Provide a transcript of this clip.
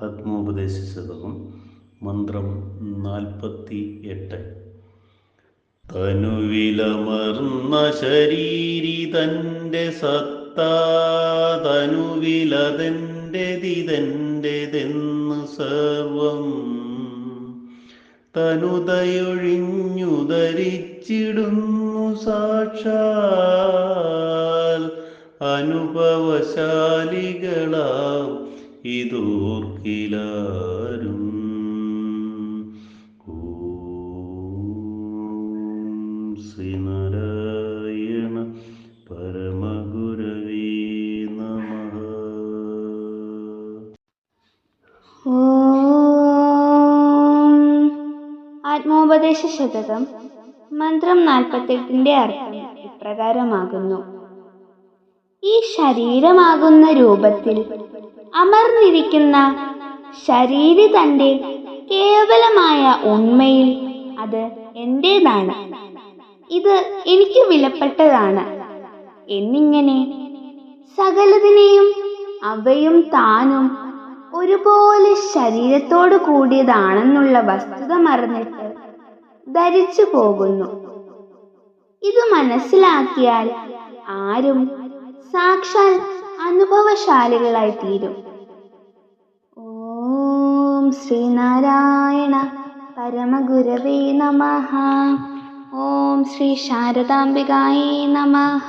ആത്മോപദേശ ശതകം മന്ത്രം നാൽപ്പത്തി എട്ട് തനുവിലമർന്ന ശരീരി തന്റെ സത്താ തനുവിലതെന്റെതിതെന്റെതെന്ന് സർവം തനുതയൊഴിഞ്ഞു ധരിച്ചിടുന്നു സാക്ഷാൽ അനുഭവശാലികളാം ഇതോർക്കിലാരും. ഓം ആത്മോപദേശ ശതകം മന്ത്രം നാൽപ്പത്തെട്ടിന്റെ അർത്ഥം ഇപ്രകാരമാകുന്നു. ഈ ശരീരമാകുന്ന രൂപത്തിൽ അമർന്നിരിക്കുന്ന ശരീരി തന്റെ കേവലമായ ഉണ്മയിൽ അത് എന്റേതാണ്? ഇത് എനിക്ക് വിലപ്പെട്ടതാണ്. എന്നിങ്ങനെ സകലതിനെയും അവയും താനും ഒരുപോലെ ശരീരത്തോട് കൂടിയതാണെന്നുള്ള വസ്തുത മറന്നിട്ട് ധരിച്ചു പോകുന്നു. ഇത് മനസ്സിലാക്കിയാൽ ആരും സാക്ഷാൽ അനുഭവശാലികളായി തീരും. ഓം ശ്രീനാരായണ പരമഗുരവേ നമ. ഓം ശ്രീ ശാരദാംബികായേ നമഃ.